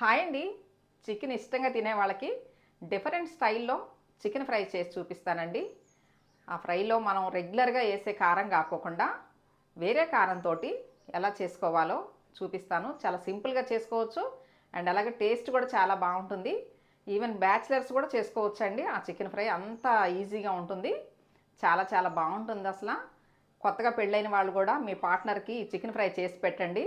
Hi అండి. Chicken ఇష్టంగా తినే వాళ్ళకి డిఫరెంట్ స్టైల్లో చికెన్ ఫ్రై చేసి చూపిస్తానండి. ఆ ఫ్రైలో మనం రెగ్యులర్గా వేసే కారం కాకోకుండా వేరే కారంతో ఎలా చేసుకోవాలో చూపిస్తాను. చాలా సింపుల్గా చేసుకోవచ్చు అండ్ అలాగే టేస్ట్ కూడా చాలా బాగుంటుంది. ఈవెన్ బ్యాచిలర్స్ కూడా చేసుకోవచ్చు అండి ఆ చికెన్ ఫ్రై అంత ఈజీగా ఉంటుంది. చాలా చాలా బాగుంటుంది అసలు. కొత్తగా పెళ్ళైన వాళ్ళు కూడా మీ పార్ట్నర్కి చికెన్ ఫ్రై చేసి పెట్టండి.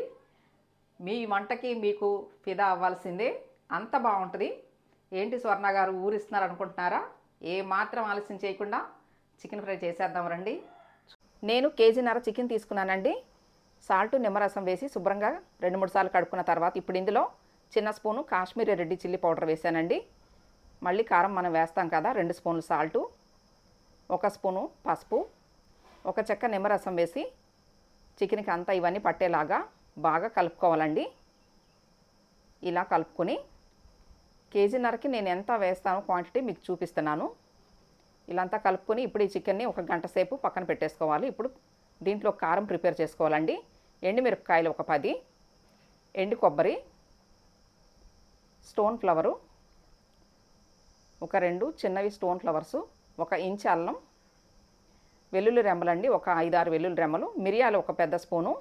మీ వంటకి మీకు ఫిదా అవ్వాల్సిందే. అంత బాగుంటుంది. ఏంటి స్వర్ణ గారు ఊరిస్తున్నారు అనుకుంటున్నారా ఏ మాత్రం ఆలస్యం చేయకుండా చికెన్ ఫ్రై చేసేద్దాం రండి. నేను కేజీన్నర చికెన్ తీసుకున్నానండి. సాల్ట్ నిమ్మరసం వేసి శుభ్రంగా రెండు మూడు సార్లు కడుక్కున్న తర్వాత ఇప్పుడు ఇందులో చిన్న spoon Kashmiri red chilli powder వేసానండి. మళ్ళీ కారం మనం వేస్తాం కదా రెండు స్పూన్లు సాల్టు ఒక స్పూను పసుపు ఒక చెక్క నిమ్మరసం వేసి చికెన్కి అంతా ఇవన్నీ పట్టేలాగా బాగా కలుపుకోవాలండి. ఇలా కలుపుకొని కేజీన్నరకి నేను ఎంత వేస్తాను క్వాంటిటీ మీకు చూపిస్తున్నాను. ఇలా అంతా కలుపుకొని ఇప్పుడు ఈ చికెన్ని ఒక గంట సేపు పక్కన పెట్టేసుకోవాలి. ఇప్పుడు దీంట్లో కారం ప్రిపేర్ చేసుకోవాలండి. ఎండుమిరపకాయలు ఒక పది ఎండు కొబ్బరి స్టోన్ ఫ్లవరు ఒక రెండు చిన్నవి స్టోన్ ఫ్లవర్సు ఒక ఇంచ్ అల్లం వెల్లుల్లి రెమ్మలండి ఒక ఐదారు వెల్లుల్లి రెమ్మలు మిరియాలు ఒక పెద్ద స్పూను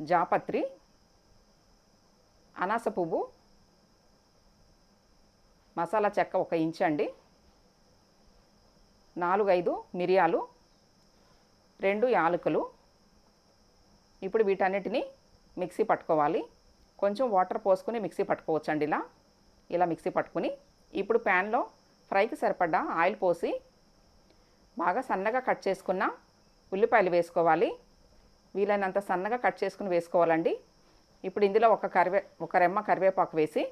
జాపత్రి అనాస పువ్వు మసాలా చెక్క ఒక ఇంచ్ అండి. నాలుగైదు మిరియాలు రెండు యాలకులు. ఇప్పుడు వీటన్నిటిని మిక్సీ పట్టుకోవాలి. కొంచెం వాటర్ పోసుకుని మిక్సీ పట్టుకోవచ్చండి ఇలా. ఇలా మిక్సీ పట్టుకుని ఇప్పుడు ప్యాన్లో ఫ్రైకి సరిపడ్డ ఆయిల్ పోసి బాగా సన్నగా కట్ చేసుకున్న ఉల్లిపాయలు వేసుకోవాలి. వీలైనంత సన్నగా కట్ చేసుకుని వేసుకోవాలండి. ఇప్పుడు ఇందులో ఒక కరివే ఒక రెమ్మ కరివేపాకు వేసి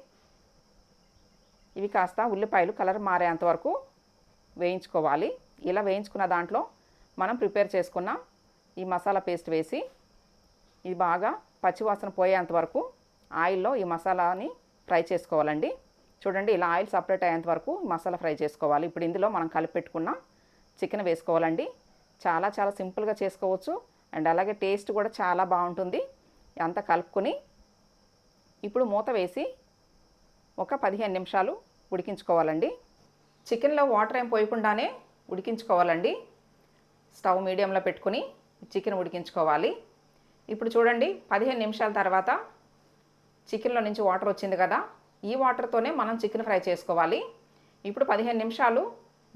ఇవి కాస్త ఉల్లిపాయలు కలర్ మారేంత వరకు వేయించుకోవాలి. ఇలా వేయించుకున్న దాంట్లో మనం ప్రిపేర్ చేసుకున్న ఈ మసాలా పేస్ట్ వేసి ఇది బాగా పచ్చివాసన పోయేంత వరకు ఆయిల్లో ఈ మసాలాని ఫ్రై చేసుకోవాలండి. చూడండి ఇలా ఆయిల్ సపరేట్ అయ్యేంత వరకు మసాలా ఫ్రై చేసుకోవాలి. ఇప్పుడు ఇందులో మనం కలిపి పెట్టుకున్న చికెన్ వేసుకోవాలండి. చాలా చాలా సింపుల్గా చేసుకోవచ్చు. అండ్ అలాగే టేస్ట్ కూడా చాలా బాగుంటుంది. అంతా కలుపుకొని ఇప్పుడు మూత వేసి ఒక పదిహేను నిమిషాలు ఉడికించుకోవాలండి. చికెన్లో వాటర్ ఏం పోయకుండానే ఉడికించుకోవాలండి. స్టవ్ మీడియంలో పెట్టుకుని చికెన్ ఉడికించుకోవాలి. ఇప్పుడు చూడండి పదిహేను నిమిషాల తర్వాత చికెన్లో నుంచి వాటర్ వచ్చింది కదా ఈ వాటర్తోనే మనం చికెన్ ఫ్రై చేసుకోవాలి. ఇప్పుడు పదిహేను నిమిషాలు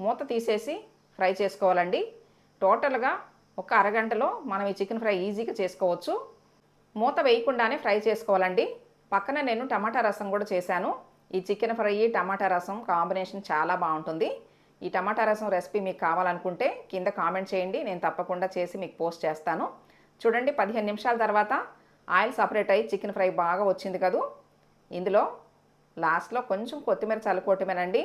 మూత తీసేసి ఫ్రై చేసుకోవాలండి. టోటల్గా ఒక అరగంటలో మనం ఈ చికెన్ ఫ్రై ఈజీగా చేసుకోవచ్చు. మూత వేయకుండానే ఫ్రై చేసుకోవాలండి. పక్కన నేను టమాటా రసం కూడా చేశాను. ఈ చికెన్ ఫ్రై టమాటా రసం కాంబినేషన్ చాలా బాగుంటుంది. ఈ టమాటా రసం రెసిపీ మీకు కావాలనుకుంటే కింద కామెంట్ చేయండి. నేను తప్పకుండా చేసి మీకు పోస్ట్ చేస్తాను. చూడండి పదిహేను నిమిషాల తర్వాత ఆయిల్ సపరేట్ అయ్యి చికెన్ ఫ్రై బాగా వచ్చింది కదూ. ఇందులో లాస్ట్లో కొంచెం కొత్తిమీర చల్లుకోవటమేనండి.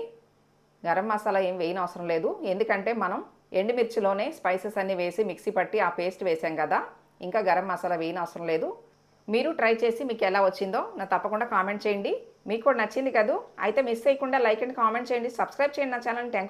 గరం మసాలా ఏం వేయని అవసరం లేదు. ఎందుకంటే మనం ఎండుమిర్చిలోనే స్పైసెస్ అన్నీ వేసి మిక్సీ పట్టి ఆ పేస్ట్ వేసాం కదా. ఇంకా గరం మసాలా వేయని అవసరం లేదు. మీరు ట్రై చేసి మీకు ఎలా వచ్చిందో నా తప్పకుండా కామెంట్ చేయండి. మీకు కూడా నచ్చింది కదూ? అయితే మిస్ చేయకుండా లైక్ అండ్ కామెంట్ చేయండి. సబ్స్క్రైబ్ చేయండి నా ఛానల్ థ్యాంక్